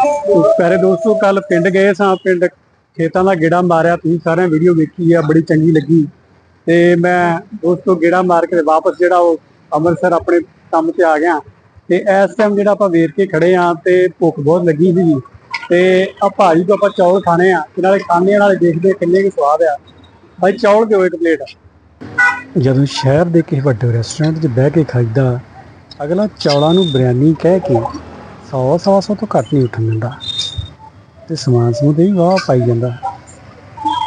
ਪਿਆਰੇ ਦੋਸਤੋ ਕੱਲ ਪਿੰਡ ਗਏ ਸਾਂ, ਪਿੰਡ ਖੇਤਾਂ ਦਾ ਗੇੜਾ ਮਾਰਿਆ, ਤੁਸੀਂ ਸਾਰਿਆਂ ਵੀਡੀਓ ਵੇਖੀ ਆ, ਬੜੀ ਚੰਗੀ ਲੱਗੀ। ਤੇ ਮੈਂ ਦੋਸਤੋ, ਗੇੜਾ ਮਾਰ ਕੇ ਵਾਪਸ ਜਿਹੜਾ ਉਹ ਅੰਮ੍ਰਿਤਸਰ ਆਪਣੇ ਕੰਮ ਤੇ ਆ ਗਿਆ। ਤੇ ਇਸ ਟਾਈਮ ਜਿਹੜਾ ਆਪਾਂ ਵੇਖ ਕੇ ਖੜੇ ਆ, ਤੇ ਭੁੱਖ ਬਹੁਤ ਲੱਗੀ ਸੀ ਤੇ ਆ ਭਾਜੀ ਤੋਂ ਆਪਾਂ ਚੌਲ ਖਾਣੇ ਆ, ਤੇ ਨਾਲੇ ਖਾਣੇ ਨਾਲੇ ਦੇਖਦੇ ਕਿੰਨੇ ਕੁ ਸਵਾਦ ਆ। ਭਾਈ, ਚੌਲ ਦਿਓ ਇੱਕ ਪਲੇਟ। ਜਦੋਂ ਸ਼ਹਿਰ ਦੇ ਕਿਸੇ ਵੱਡੇ ਰੈਸਟੋਰੈਂਟ 'ਚ ਬਹਿ ਕੇ ਖਾਈਦਾ, ਅਗਲਾ ਚੌਲਾਂ ਨੂੰ ਬਿਰਿਆਨੀ ਕਹਿ ਕੇ 100 ਸਵਾ ਸੌ ਤੋਂ ਘੱਟ ਨਹੀਂ ਉੱਠਣ ਦਿੰਦਾ। ਤੇ ਸਮਾਨ ਸਮੂਹ ਤੇ ਵੀ ਵਾਹ ਪਾਈ ਜਾਂਦਾ।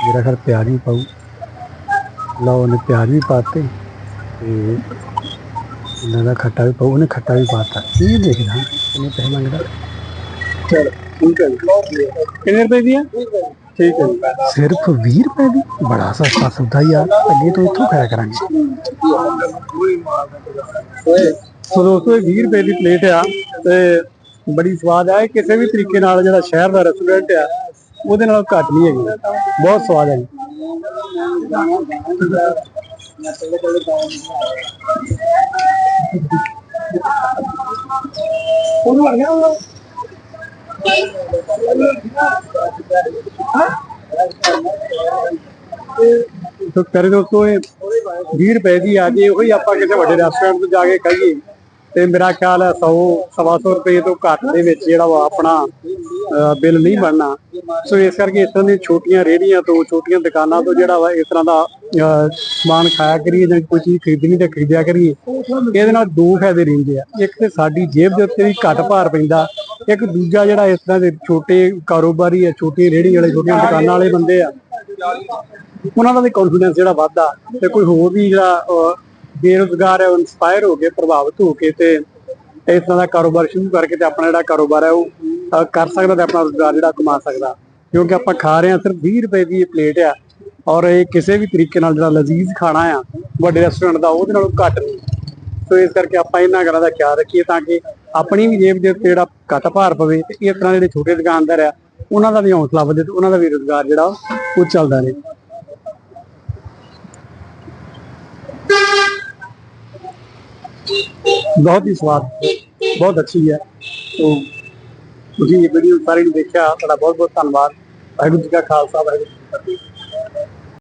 ਮੇਰਾ ਘਰ ਪਿਆਰ ਵੀ ਪਾਉ ਲਓ ਉਹਨੇ ਪਿਆਰ ਵੀ ਪਾਤੇ। ਤੇ ਇਹਨਾਂ ਦਾ ਖੱਟਾ ਵੀ ਪਾਉ ਉਹਨੇ ਖੱਟਾ ਵੀ ਪਾਤਾ। ਇਹ ਦੇਖਦਾ ਕਿੰਨੇ ਪੈਸੇ ਮੰਗਦਾ। ਚਲ, ਠੀਕ ਹੈ ਕਿੰਨੇ ਰੁਪਏ ਦੀ ਆ? ਠੀਕ ਹੈ ਸਿਰਫ 20 ਰੁਪਏ ਦੀ। ਬੜਾ ਸਸਤਾ ਸੌਦਾ ਯਾਰ ਅੱਗੇ ਤੋਂ ਇੱਥੋਂ ਖਾਇਆ ਕਰਾਂਗੇ। ਸੋ ਦੋਸਤੋ 20 ਰੁਪਏ ਦੀ ਪਲੇਟ ਆ। ਤੇ ਬੜੀ ਸਵਾਦ ਆ। ਇਹ ਕਿਸੇ ਵੀ ਤਰੀਕੇ ਨਾਲ ਜਿਹੜਾ ਸ਼ਹਿਰ ਦਾ ਰੈਸਟੋਰੈਂਟ ਆ, ਉਹਦੇ ਨਾਲ ਘੱਟ ਨਹੀਂ ਹੈਗੀ। ਬਹੁਤ ਸਵਾਦ ਹੈ? ਤੋ ਕਰੇ ਦੋਸਤੋ, ਇਹ 20 ਰੁਪਏ ਦੀ ਆ ਜੇ। ਉਹੀ ਆਪਾਂ ਕਿਸੇ ਵੱਡੇ ਰੈਸਟੋਰੈਂਟ ਤੋਂ ਜਾ ਕੇ ਖਾਈਏ। ਤੇ ਮੇਰਾ ਖਿਆਲ ਹੈ 100 ਸਵਾ ਸੌ ਰੁਪਏ ਤੋਂ ਘੱਟ ਦੇ ਵਿੱਚ ਜਿਹੜਾ ਵਾ ਆਪਣਾ ਬਿੱਲ ਨਹੀਂ ਬਣਨਾ। ਸੋ ਇਸ ਕਰਕੇ ਇਸ ਤਰ੍ਹਾਂ ਦੀਆਂ ਛੋਟੀਆਂ ਰੇਹੜੀਆਂ ਤੋਂ ਛੋਟੀਆਂ ਦੁਕਾਨਾਂ ਤੋਂ ਜਿਹੜਾ ਵਾ ਇਸ ਤਰ੍ਹਾਂ ਦਾ ਸਮਾਨ ਖਾਇਆ ਕਰੀਏ ਜਾਂ ਕੋਈ ਚੀਜ਼ ਖਰੀਦਣੀ ਤੇ ਖਰੀਦਿਆ ਕਰੀਏ ਇਹਦੇ ਨਾਲ ਦੋ ਫਾਇਦੇ ਰਹਿੰਦੇ ਆ। ਇੱਕ ਤੇ ਸਾਡੀ ਜੇਬ ਦੇ ਉੱਤੇ ਵੀ ਘੱਟ ਭਾਰ ਪੈਂਦਾ। ਇੱਕ ਦੂਜਾ ਜਿਹੜਾ ਇਸ ਤਰ੍ਹਾਂ ਦੇ ਛੋਟੇ ਕਾਰੋਬਾਰੀ ਆ ਛੋਟੀ ਰੇਹੜੀ ਵਾਲੇ ਛੋਟੀਆਂ ਦੁਕਾਨਾਂ ਵਾਲੇ ਬੰਦੇ ਆ ਉਹਨਾਂ ਦਾ ਵੀ ਕੌਨਫੀਡੈਂਸ ਜਿਹੜਾ ਵੱਧਦਾ। ਤੇ ਕੋਈ ਹੋਰ ਵੀ ਜਿਹੜਾ ਅਹ, ਬੇਰੁਜ਼ਗਾਰ ਹੈ ਇਨਸਪਾਇਰ ਹੋ ਕੇ ਪ੍ਰਭਾਵਿਤ ਹੋ ਕੇ ਤੇ ਇਸ ਤਰ੍ਹਾਂ ਦਾ ਕਾਰੋਬਾਰ ਸ਼ੁਰੂ ਕਰਕੇ ਤੇ ਆਪਣਾ ਜਿਹੜਾ ਕਾਰੋਬਾਰ ਹੈ, ਉਹ ਕਰ ਸਕਦਾ ਤੇ ਆਪਣਾ ਰੁਜ਼ਗਾਰ ਜਿਹੜਾ ਕਮਾ ਸਕਦਾ। ਕਿਉਂਕਿ ਆਪਾਂ ਖਾ ਰਹੇ ਹਾਂ, ਸਿਰਫ 20 ਰੁਪਏ ਦੀ ਇਹ ਪਲੇਟ ਆ ਔਰ ਇਹ ਕਿਸੇ ਵੀ ਤਰੀਕੇ ਨਾਲ ਜਿਹੜਾ ਲਜ਼ੀਜ਼ ਖਾਣਾ ਆ, ਵੱਡੇ ਰੈਸਟੋਰੈਂਟ ਦਾ, ਉਹਦੇ ਨਾਲੋਂ ਘੱਟ ਨਹੀਂ। ਸੋ ਇਸ ਕਰਕੇ ਆਪਾਂ ਇਹਨਾਂ ਗੱਲਾਂ ਦਾ ਖਿਆਲ ਰੱਖੀਏ ਤਾਂ ਕਿ ਆਪਣੀ ਵੀ ਜੇਬ ਦੇ ਉੱਤੇ ਜਿਹੜਾ ਘੱਟ ਭਾਰ ਪਵੇ ਤੇ ਇਸ ਤਰ੍ਹਾਂ ਜਿਹੜੇ ਛੋਟੇ ਦੁਕਾਨਦਾਰ ਆ, ਉਹਨਾਂ ਦਾ ਵੀ ਹੌਸਲਾ ਵਧੇ ਤੇ ਉਹਨਾਂ ਦਾ ਵੀ ਰੁਜ਼ਗਾਰ ਜਿਹੜਾ ਉਹ ਚੱਲਦਾ ਰਹੇ। ਬਹੁਤ ਹੀ ਸਵਾਦ, ਬਹੁਤ ਅੱਛੀ ਹੈ। तो ਤੁਸੀਂ ਇਹ ਵੀਡੀਓ ਸਾਰੀ ਨੂੰ ਦੇਖਿਆ, ਤੁਹਾਡਾ ਬਹੁਤ ਬਹੁਤ ਧੰਨਵਾਦ। ਵਾਹਿਗੁਰੂ ਜੀ ਕਾ ਖਾਲਸਾ, ਵਾਹਿਗੁਰੂ ਜੀ ਕੀ ਫਤਿਹ।